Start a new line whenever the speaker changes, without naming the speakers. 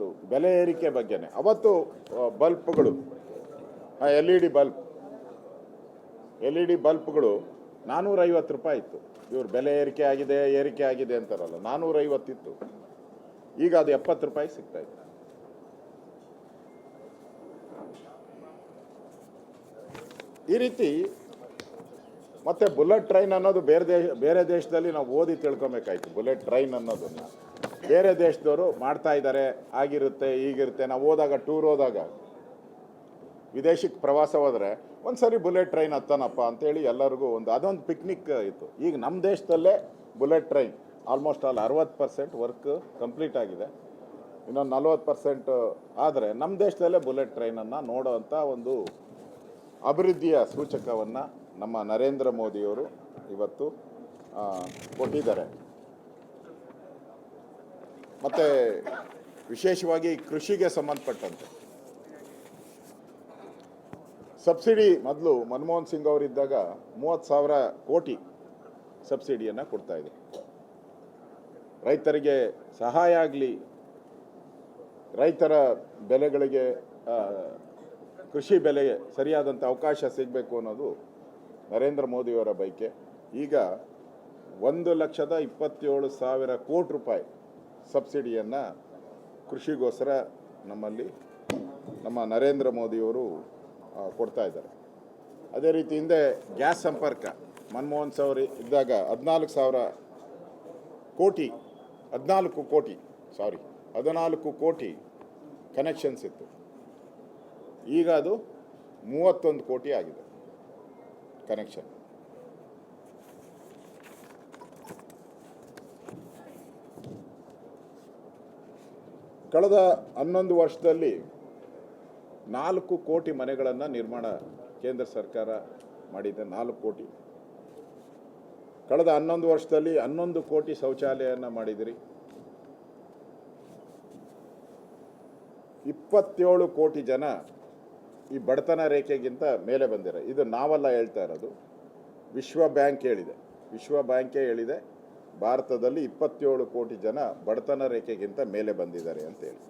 ಒಂದು ಬೆಲೆ ಏರಿಕೆ ಬಗ್ಗೆನೆ. ಅವತ್ತು ಬಲ್ಪ್ಗಳು L E D bulb L E D ಬಲ್ಪ್ಗಳು ನಾನ್ನೂರೈವತ್ತು ರೂಪಾಯಿ ಇತ್ತು. ಇವ್ರು ಬೆಲೆ ಏರಿಕೆ ಆಗಿದೆ ಏರಿಕೆ ಆಗಿದೆ ಅಂತಾರಲ್ಲ ನಾನ್ನೂರೈವತ್ತಿತ್ತು ಈಗ ಅದು ಎಪ್ಪತ್ತು ರೂಪಾಯಿ ಸಿಗ್ತಾ ಇತ್ತು ಈ ರೀತಿ ಮತ್ತೆ ಬುಲೆಟ್ ಟ್ರೈನ್ ಅನ್ನೋದು ಬೇರೆ ದೇಶ, ಬೇರೆ ದೇಶದಲ್ಲಿ ನಾವು ಓದಿ ತಿಳ್ಕೊಬೇಕಾಯ್ತು, ಬುಲೆಟ್ ಟ್ರೈನ್ ಅನ್ನೋದನ್ನ. ಬೇರೆ ದೇಶದವರು ಮಾಡ್ತಾ ಇದ್ದಾರೆ, ಆಗಿರುತ್ತೆ, ಈಗಿರುತ್ತೆ. ನಾವು ಹೋದಾಗ ಟೂರ್ ಹೋದಾಗ, ವಿದೇಶಕ್ಕೆ ಪ್ರವಾಸ ಹೋದರೆ ಒಂದು ಸರಿ ಬುಲೆಟ್ ಟ್ರೈನ್ ಹತ್ತಾನಪ್ಪ ಅಂತೇಳಿ ಎಲ್ಲರಿಗೂ ಒಂದು, ಅದೊಂದು ಪಿಕ್ನಿಕ್ ಇತ್ತು. ಈಗ ನಮ್ಮ ದೇಶದಲ್ಲೇ ಬುಲೆಟ್ ಟ್ರೈನ್ ಆಲ್ಮೋಸ್ಟ್ ಆಲ್ ಅರವತ್ತು ಪರ್ಸೆಂಟ್ ವರ್ಕ್ ಕಂಪ್ಲೀಟ್ ಆಗಿದೆ. ಇನ್ನೊಂದು ನಲ್ವತ್ತು ಪರ್ಸೆಂಟ್ ಆದರೆ ನಮ್ಮ ದೇಶದಲ್ಲೇ ಬುಲೆಟ್ ಟ್ರೈನನ್ನು ನೋಡೋವಂಥ ಒಂದು ಅಭಿವೃದ್ಧಿಯ ಸೂಚಕವನ್ನು ನಮ್ಮ ನರೇಂದ್ರ ಮೋದಿಯವರು ಇವತ್ತು ಕೊಟ್ಟಿದ್ದಾರೆ. ಮತ್ತು ವಿಶೇಷವಾಗಿ ಕೃಷಿಗೆ ಸಂಬಂಧಪಟ್ಟಂತೆ. ಸಬ್ಸಿಡಿ ಮೊದಲು ಮನಮೋಹನ್ ಸಿಂಗ್ ಅವರಿದ್ದಾಗ ಮೂವತ್ತು ಸಾವಿರ ಕೋಟಿ ಸಬ್ಸಿಡಿಯನ್ನು ಕೊಡ್ತಾ ಇದೆ. ರೈತರಿಗೆ ಸಹಾಯ ಆಗಲಿ, ರೈತರ ಬೆಲೆಗಳಿಗೆ ಕೃಷಿ ಬೆಲೆಗೆ ಸರಿಯಾದಂಥ ಅವಕಾಶ ಸಿಗಬೇಕು ಅನ್ನೋದು ನರೇಂದ್ರ ಮೋದಿಯವರ ಬೈಕೆ ಈಗ ಒಂದು ಲಕ್ಷದ ಇಪ್ಪತ್ತೇಳು ಸಾವಿರ ಕೋಟಿ ರೂಪಾಯಿ ಸಬ್ಸಿಡಿಯನ್ನು ಕೃಷಿಗೋಸ್ಕರ ನಮ್ಮಲ್ಲಿ ನಮ್ಮ ನರೇಂದ್ರ ಮೋದಿಯವರು ಕೊಡ್ತಾ ಇದ್ದಾರೆ. ಅದೇ ರೀತಿ ಹಿಂದೆ ಗ್ಯಾಸ್ ಸಂಪರ್ಕ, ಮನಮೋಹನ್ ಸಾವಿರ ಇದ್ದಾಗ ಹದಿನಾಲ್ಕು ಸಾವಿರ ಕೋಟಿ, ಹದಿನಾಲ್ಕು ಕೋಟಿ ಸಾರಿ ಹದಿನಾಲ್ಕು ಕೋಟಿ ಕನೆಕ್ಷನ್ಸ್ ಇತ್ತು. ಈಗ ಅದು ಮೂವತ್ತೊಂದು ಕೋಟಿ ಆಗಿದೆ ಕನೆಕ್ಷನ್ ಕಳೆದ ಹನ್ನೊಂದು ವರ್ಷದಲ್ಲಿ ನಾಲ್ಕು ಕೋಟಿ ಮನೆಗಳನ್ನು ನಿರ್ಮಾಣ ಕೇಂದ್ರ ಸರ್ಕಾರ ಮಾಡಿದೆ, ನಾಲ್ಕು ಕೋಟಿ. ಕಳೆದ ಹನ್ನೊಂದು ವರ್ಷದಲ್ಲಿ ಹನ್ನೊಂದು ಕೋಟಿ ಶೌಚಾಲಯನ ಮಾಡಿದಿರಿ. ಇಪ್ಪತ್ತೇಳು ಕೋಟಿ ಜನ ಈ ಬಡತನ ರೇಖೆಗಿಂತ ಮೇಲೆ ಬಂದಿರ. ಇದು ನಾವಲ್ಲ ಹೇಳ್ತಾ ಇರೋದು. ವಿಶ್ವ ಬ್ಯಾಂಕ್ ಹೇಳಿದೆ. ವಿಶ್ವ ಬ್ಯಾಂಕೇ ಹೇಳಿದೆ. ಭಾರತದಲ್ಲಿ ಇಪ್ಪತ್ತೇಳು ಕೋಟಿ ಜನ ಬಡತನ ರೇಖೆಗಿಂತ ಮೇಲೆ ಬಂದಿದ್ದಾರೆ ಅಂತೇಳಿ.